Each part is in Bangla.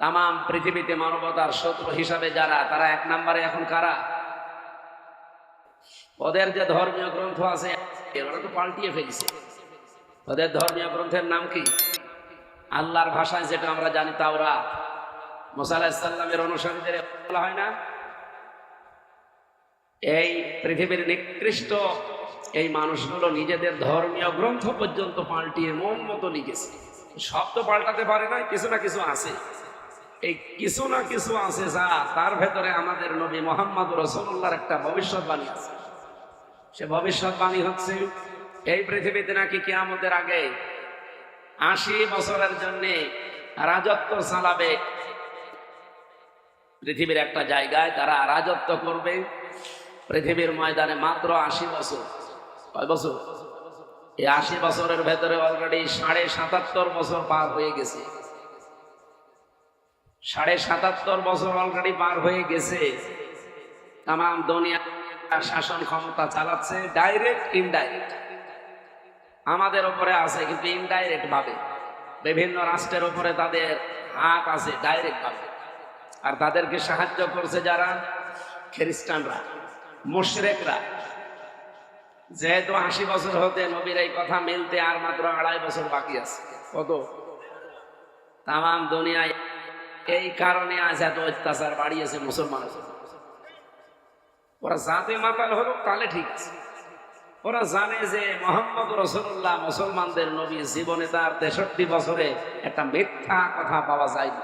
তাম পৃথিবীতে মানবতার শত্রু হিসাবে যারা, তারা এক নম্বরে এখন কারা? ওদের যে ধর্মীয় গ্রন্থ আছে, ওরা তো পাল্টিয়ে ফেলছে। ওদের ধর্মীয় গ্রন্থের নাম কি? আল্লাহর ভাষায় যেটা আমরা জানি তাওরা মোসা আলাহিসাল্লামের অনুসারীদের বলা হয় না? এই পৃথিবীর নিকৃষ্ট এই মানুষগুলো নিজেদের ধর্মীয় গ্রন্থ পর্যন্ত পাল্টিয়ে মন মতো লিখেছে। তো পাল্টাতে পারে না কিছু না কিছু আছে। এই কিছু না কিছু আছে যা, তার ভেতরে আমাদের নবী মোহাম্মদ রসুল্লাহর একটা ভবিষ্যৎবাণী আছে। সে ভবিষ্যৎবাণী হচ্ছে, এই পৃথিবীতে নাকি কেয়ামতের আগে আশি বছরের জন্য রাজত্ব চালাবে। পৃথিবীর একটা জায়গায় তারা রাজত্ব করবে। পৃথিবীর ময়দানে মাত্র আশি বছর। কয় বছর? এই আশি বছরের ভেতরে অলরেডি সাড়ে সাতাত্তর বছর পার হয়ে গেছে। সাড়ে সাতাত্তর বছর অলরেডি পার হয়ে গেছে। তাম দুনিয়া শাসন ক্ষমতা চালাচ্ছে ডাইরেক্ট ইনডাইরেক্ট আমাদের ওপরে আছে কিন্তু ইনডাইরেক্ট ভাবে। বিভিন্ন রাষ্ট্রের ওপরে তাদের হাত আছে ডাইরেক্ট ভাবে। আর তাদেরকে সাহায্য করছে যারা? খ্রিস্টানরা, মুশরেকরা। যেহেতু আশি বছর হতে নবীর এই কথা মিলতে আর মাত্র আড়াই বছর বাকি আছে। কত? তাম দুনিয়ায় এই কারণে আজ এত অত্যাচার বাড়িয়েছে মুসলমান। ওরা জাতে মাতাল হলো তাহলে ঠিক আছে। ওরা জানে যে মোহাম্মদ রসুল্লাহ মুসলমানদের নবী জীবনে তার তেষট্টি বছরে একটা মিথ্যা কথা পাওয়া যায়নি।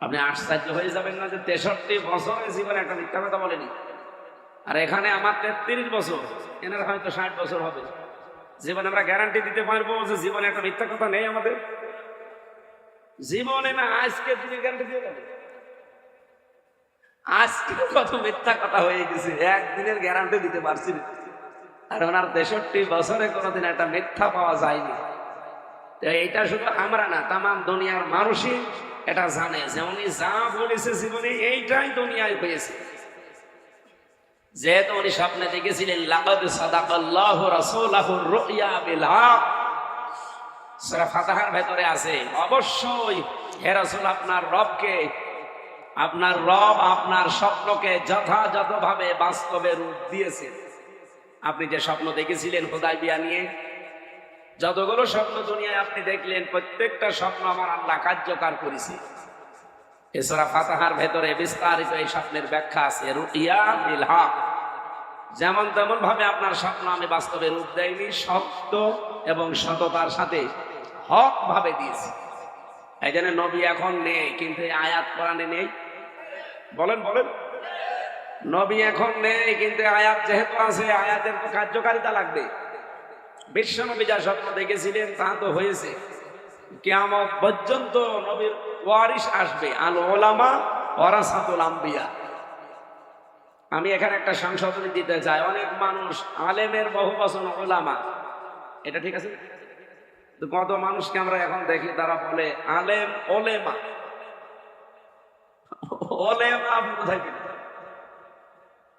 আপনি আশ্চর্য হয়ে যাবেন না যে তেষট্টি বছরে জীবনে একটা মিথ্যা কথা বলেনি। আর এখানে আমার তেত্রিশ বছর, এনার হয়তো ষাট বছর হবে। জীবনে আমরা গ্যারান্টি দিতে পারব যে জীবনে একটা মিথ্যা কথা নেই আমাদের। জীবনে না আজকে তিনি গ্যারান্টি দিয়ে দেবে? আজকে কত মিথ্যা কথা হয়ে গেছে, একদিনের গ্যারান্টি দিতে পারছি আর ওনার তেষট্টি বছরে কোনোদিন একটা মিথ্যা পাওয়া যায়নি। তো এইটা শুধু আমরা না তাম দুনিয়ার মানুষই এটা জানে যে উনি যা বলেছে জীবনে এইটাই দুনিয়ায় হয়েছে। যেহেতু উনি স্বপ্নে দেখেছিলেন লাগাদ সাদাকাল্লাহ রাসূলাহুর রুইয়া বিল হক। সূরা ফাতিহার ভেতরে আছে। অবশ্যই হে রাসূল, আপনার রবকে, আপনার রব আপনার স্বপ্নকে যথাযথভাবে বাস্তবে রূপ দিয়েছে। আপনি যে স্বপ্ন দেখেছিলেন খোদাই বিয়া নিয়ে, যতগুলো স্বপ্ন দুনিয়ায় আপনি দেখলেন, প্রত্যেকটা স্বপ্ন আমার আল্লাহ কার্যকর করেছে। এছাড়া ফাতাহার ভেতরে বিস্তারিত এই স্বপ্নের ব্যাখ্যা আছে, রুইয়া বিল যেমন তেমন ভাবে আপনার স্বপ্ন আমি বাস্তবে রূপ দেয়নি সত্য এবং সততার সাথে হক ভাবে দিয়েছি। এই জন্য নবী এখন নেই, কিন্তু এই আয়াত কোরআনে নেই। বলেন বলেন। নবী এখন নেই, কিন্তু আয়াত যেহেতু আছে আয়াতের তো কার্যকারিতা লাগবে। বিশ্ব নবী যা স্বপ্ন দেখেছিলেন, তা তো হয়েছে। কেমন পর্যন্ত নবীর ওয়ারিস আসবে, আল ওলামা ওরাসাতুল আম্বিয়া। আমি এখানে একটা সংশোধনী দিতে চাই। অনেক মানুষ, আলেমের বহু বচন ওলামা। এটা ঠিক আছে? কত মানুষকে আমরা এখন দেখি, তারা বলে, আলেম, ওলেমা। ওলেমা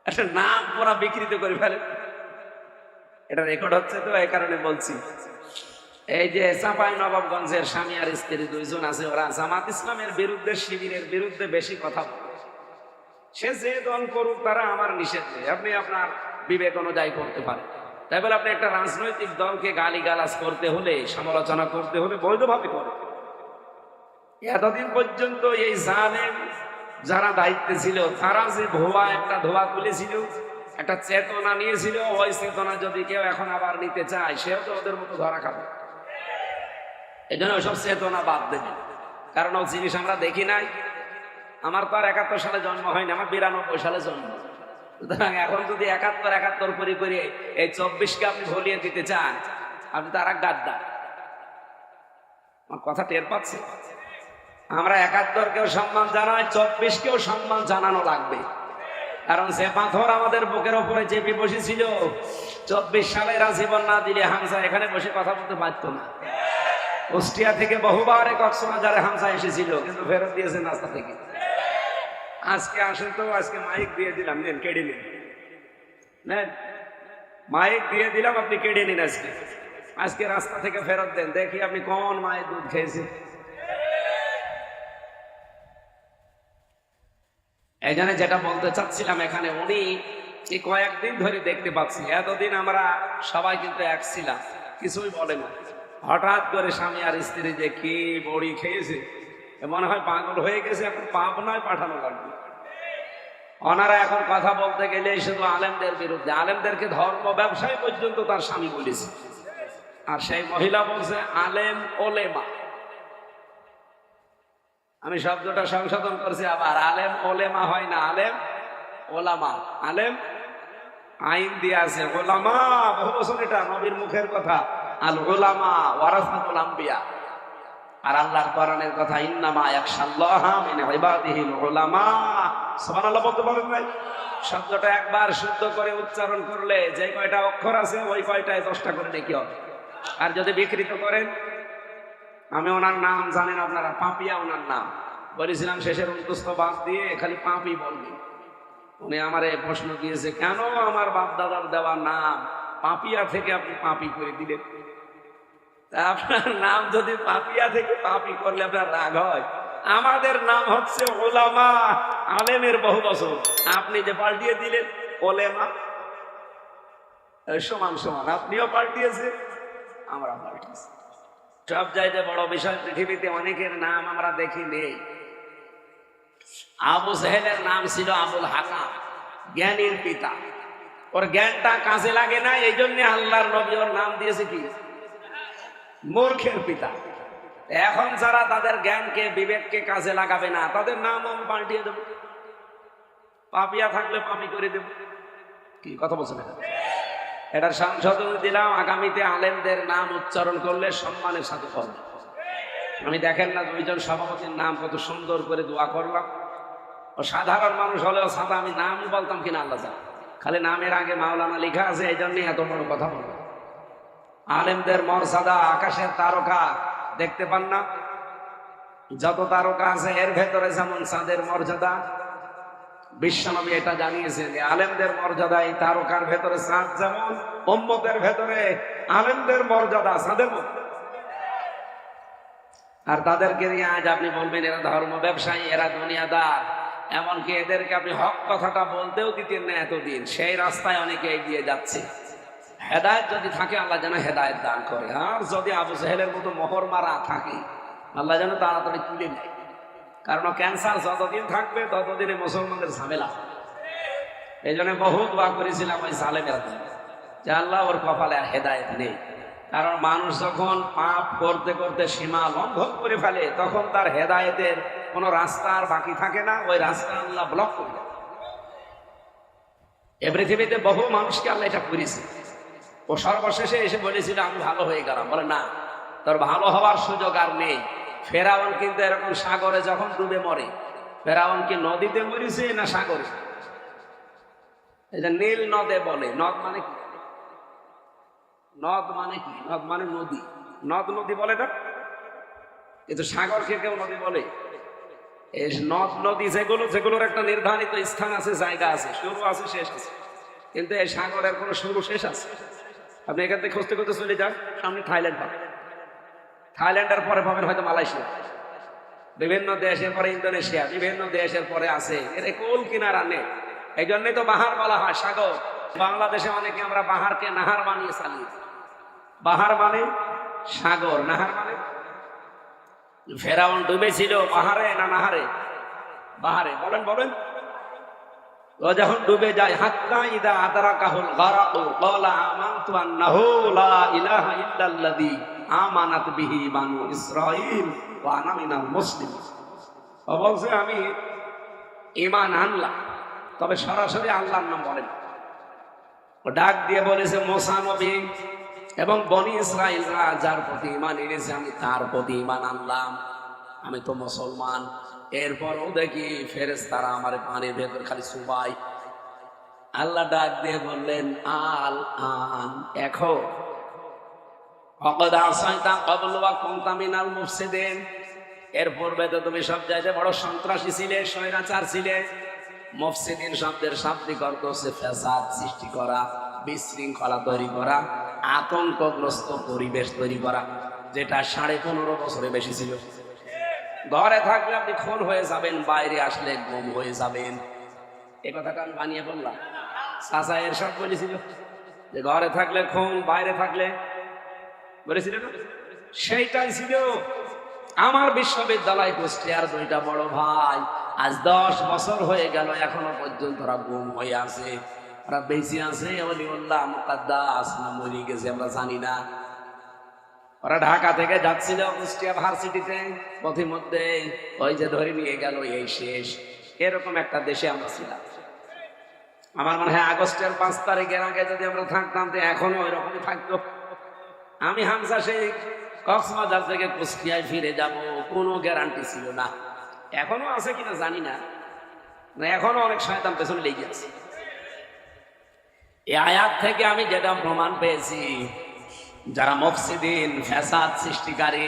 একটা নাম বিকৃত করে ফেলে এটা রেকর্ড হচ্ছে তো, এই কারণে বলছি। এই যে নবাবগঞ্জের স্বামী আর স্ত্রী দুইজন আছে, ওরা জামাত ইসলামের বিরুদ্ধে, শিবিরের বিরুদ্ধে বেশি কথা বলে। সে যে দল করুক, তারা আমার নিষেধ আপনি আপনার বিবেক অনুযায়ী করতে পারেন। তাই বলে আপনি একটা রাজনৈতিক দলকে গালি গালাজ করতে হলে, সমালোচনা করতে হলে বৈধভাবে করে। এতদিন পর্যন্ত এই জালেম যারা দায়িত্বে ছিল, তারা যে ধোয়া, একটা ধোয়া তুলেছিল, একটা চেতনা নিয়েছিল, ওই চেতনা যদি কেউ এখন আবার নিতে চায়, সেও তো ওদের মতো ধরা খাবে। এই জন্য ওইসব চেতনা বাদ দেবে। কারণ ও জিনিস আমরা দেখি নাই। আমার তো আর একাত্তর সালে জন্ম হয়নি, আমার বিরানব্বই সালে জন্ম। সুতরাং এখন যদি একাত্তর একাত্তর করে করে এই চব্বিশকে আপনি ভলিয়ে দিতে চান, আপনি তো আর এক গাদ্দার। আমার কথা টের পাচ্ছে? আমরা একাত্তরকেও সম্মান জানাই, চব্বিশকেও সম্মান জানানো লাগবে। কারণ সে পাথর আমাদের বুকের ওপরে চেপে বসেছিল। চব্বিশ সালে এরা জীবন না দিলে হামসা এখানে বসে কথা বলতে পারতো না। কুষ্টিয়া থেকে বহুবার কক্সবাজারে হামসা এসেছিল, কিন্তু ফেরত দিয়েছে রাস্তা থেকে। আজকে আসেন তো, আজকে মাইক দিয়ে দিলাম, নেন, কেড়ে নিন। নেন, মাইক দিয়ে দিলাম, আপনি কেড়ে নিন আজকে। আজকে রাস্তা থেকে ফেরত দেন, দেখি আপনি কোন মায়ের দুধ খেয়েছেন। জন্য যেটা বলতে চাচ্ছিলাম এখানে উনি এই কয়েকদিন ধরে দেখতে পাচ্ছি, এতদিন আমরা সবাই কিন্তু এক ছিলাম, কিছুই বলে না হঠাৎ করে স্বামী আর স্ত্রী যে কি বড়ি খেয়েছে মনে হয় পাগল হয়ে গেছে, এখন পাপ নয়, পাঠানো লাগবে। ওনারা এখন কথা বলতে গেলে শুধু আলেমদের বিরুদ্ধে। আলেমদেরকে ধর্ম ব্যবসায় পর্যন্ত তার স্বামী বলেছে। আর সেই মহিলা বলছে, আলেম ওলেমা। আমি শব্দটা সংশোধন করছি আবার। আলেম ওলেমা হয় না, আলেম ওলামা। আলেম আইন দিয়ে আছে। ওলামা, বহু বছর এটা নবীর মুখের কথা। আল ওলামা ওয়ারাসাতুল আম্বিয়া। আর আল্লাহর কোরআনের কথা, ইন্নামা ইয়াখশাল্লাহা মিন ইবাদিহিল উলামা সুবহানাল্লাহ বলতে পারেন ভাই। শব্দটা একবার শুদ্ধ করে উচ্চারণ করলে যে কয়টা অক্ষর আছে, ওই কয়টায় দশটা করে নাকি হবে। আর যদি বিকৃত করেন, আমি ওনার নাম জানেন আপনারা, পাপিয়া ওনার নাম। বলেছিলাম শেষের উন্তস্ত বাদ দিয়ে খালি পাপি বলবি। উনি আমার এই প্রশ্ন দিয়েছে, কেন আমার বাপ দাদার দেওয়া নাম পাপিয়া থেকে আপনি পাপি করে দিলেন? আপনার নাম যদি পাপিয়া থেকে পাপি করলে আপনার রাগ হয়। আমাদের নাম হচ্ছে ওলামা, আলেমের বহু বছর। আপনি যে পাল্টিয়ে দিলেন, ওলেমা সমান সমান। আপনিও পাল্টিয়েছে আমরা পাল্টিয়েছি। সব চাইতে বড় বিষয় পৃথিবীতে অনেকের নাম আমরা দেখি নেই। আবু সাহেলের নাম ছিল আবুল হাকাম, জ্ঞানীর পিতা। ওর জ্ঞানটা কাজে লাগে না এই জন্য আল্লাহর নবী ওর নাম দিয়েছে কি? মূর্খের পিতা। এখন যারা তাদের জ্ঞানকে, বিবেককে কাজে লাগাবে না, তাদের নাম আমি পাল্টিয়ে দেব। পাপিয়া থাকলে পাপি করে দেব। কি কথা বলছেন? এটার সংশোধন দিলাম, আগামীতে আলেমদের নাম উচ্চারণ করলে সম্মানের সাথে করবে। আমি দেখেন না দুইজন সভাপতির নাম কত সুন্দর করে দোয়া করলাম। ও সাধারণ মানুষ হলেও সাদা, আমি নাম বলতাম কিনা আল্লাহ খালি নামের আগে মাওলানা লেখা আছে এই জন্যই এত বড় কথা বলব আলেমদের মর্যাদা আকাশের তারকা, দেখতে পান না? যত তারকা আছে, এর ভেতরে যেমন চাঁদের মর্যাদা, বিশ্বনবী এটা জানিয়েছেন যে আলেমদের মর্যাদা এই তারকার ভেতরে চাঁদ যেমন, উম্মতের ভেতরে আলেমদের মর্যাদা চাঁদের আর তাদেরকে নিয়ে আজ আপনি বলবেন, এরা ধর্ম ব্যবসায়ী, এরা দুনিয়াদার। এমনকি এদেরকে আপনি হক কথাটা বলতেও দিতেন না এতদিন। সেই রাস্তায় অনেকে এগিয়ে যাচ্ছে। হেদায়ত যদি থাকে, আল্লাহ যেন হেদায়ত দান করে। আর যদি আবু সাহেলের মতো মোহর মারা থাকে, আল্লাহ যেন তাড়াতাড়ি তুলে নেয়। কারণ ক্যান্সার যতদিন থাকবে, ততদিনে মুসলমানদের ঝামেলা এই জন্য বহু দোয়া করেছিলাম ওই সালেমের যে আল্লাহ ওর কপালে আর হেদায়ত নেই। কারণ মানুষ যখন পাপ করতে করতে সীমা লঙ্ঘন করে ফেলে, তখন তার হেদায়েতের কোনো রাস্তা আর বাকি থাকে না, ওই রাস্তা আল্লাহ ব্লক করে। এ পৃথিবীতে বহু মানুষকে আল্লাহ এটা করেছে। ও সর্বশেষে এসে বলেছিল, আমি ভালো হয়ে গেলাম। বলে, না, তোর ভালো হওয়ার সুযোগ আর নেই। ফেরাউন কিন্তু এরকম সাগরে যখন ডুবে মরে, ফেরাউন কি নদীতে মরেছে না সাগরে? যে নীল নদে বলে, নদ মানে কি? নদ মানে কি? নদ মানে নদী। নদ নদী বলে না? কিন্তু সাগরকে কেউ নদী বলে। নদ, নদী যেগুলো, যেগুলোর একটা নির্ধারিত স্থান আছে, জায়গা আছে, শুরু আছে, শেষ আছে। কিন্তু এই সাগরের কোনো শুরু, শেষ আছে? আপনি এখান থেকে খুঁজতে খুঁজতে চলে যান, সামনে থাইল্যান্ড পাবেন। থাইল্যান্ডের পরে পাবেন হয়তো মালয়েশিয়া। বিভিন্ন দেশের পরে ইন্দোনেশিয়া, বিভিন্ন দেশের পরে আছে। এর কোল কিনারা নেই। এই জন্যই তো বাহার বলা হয়, সাগর। বাংলাদেশে অনেকে আমরা বাহারকে নাহার বানিয়ে চালিয়ে বাহার মানে সাগর, নাহার মানে? ফেরাউন ডুবেছিল পাহাড়ে না নাহারে? বাহারে। বলেন বলেন। ও যখন ডুবে যায়, হাত্তা ইদা আদারা কাহুল গারাকু ক্বালা আমানতু আন্নাহু লা ইলাহা ইল্লাল্লাযী আমানাত বিহি বানু ইসরাঈল ওয়া আনা মিনাল মুসলিমিন ও বলছে, আমি ঈমান আনলাম, তবে সরাসরি আল্লাহর নাম বলেন। ও ডাক দিয়ে বলেছে, মোসা নবী এবং বনি ইসরায়েলরা যার প্রতি ইমান এনেছে, আমি তার প্রতি ইমান আনলাম। আমি তো মুসলমান এরপরও দেখি ফেরেস তারা আমার পানির ভেতর খালি সুবাই। আল্লাহ ডাক দিয়ে বললেন, আল আন এখন তুমি সব বড় সন্ত্রাসী ছিলে, স্বৈরাচার ছিলে। শব্দের অর্থ হচ্ছে সৃষ্টি করা, বিশৃঙ্খলা তৈরি করা, আতঙ্কগ্রস্ত পরিবেশ তৈরি করা, যেটা সাড়ে পনেরো বছরে বেশি ছিল। ঘরে থাকলে আপনি খুন হয়ে যাবেন, বাইরে আসলে গুম হয়ে যাবেন। এ কথাটা আমি বানিয়ে বললাম। চাচা এর সব বলেছিল যে, ঘরে থাকলে খুন, বাইরে থাকলে বলেছিল না? সেইটাই ছিল। আমার বিশ্ববিদ্যালয় কুষ্টিয়ার দুইটা বড় ভাই, আজ দশ বছর হয়ে গেল, এখনও পর্যন্ত ওরা গুম হয়ে আছে। ওরা বেঁচে আছে। অলিউল্লাহ মুকাদ্দাস না মরে গেছে, আমরা জানি না। ওরা ঢাকা থেকে যাচ্ছিল কুষ্টিয়া ভার্সিটিতে। পথিমধ্যে ওই যে ধরে নিয়ে গেল এই শেষ। এরকম একটা দেশে আমরা ছিলাম। আমার মনে হয় আগস্টের পাঁচ তারিখের আগে যদি আমরা থাকতাম তো এখনও ওই রকমই থাকতো। আমি হামসা শেখ কক্সবাজার থেকে কুষ্টিয়ায় ফিরে যাব কোনো গ্যারান্টি ছিল না। এখনও আছে কিনা জানি না, এখনও অনেক শয়তান পেছনে লেগে আছে। এই আয়াত থেকে আমি যেটা প্রমাণ পেয়েছি যারা মফসিদিন ফ্যাসাদ সৃষ্টিকারী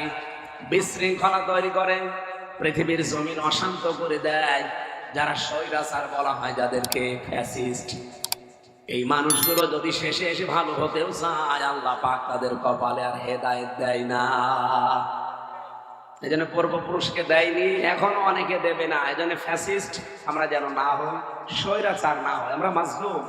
বিশৃঙ্খলা তৈরি করে পৃথিবীর জমিন অশান্ত করে দেয়, যারা স্বৈরাচার বলা হয় যাদেরকে ফ্যাসিস্ট। এই মানুষগুলো যদি শেষে এসে ভালো হতেও চায়, আল্লাহ পাক তাদের কপালে আর হেদায়ত দেয় না। এই জন্য পূর্বপুরুষকে দেয়নি, এখনও অনেকে দেবে না। এই জন্য ফ্যাসিস্ট আমরা যেন না হই, স্বৈরাচার না হয় আমরা মাজলুম।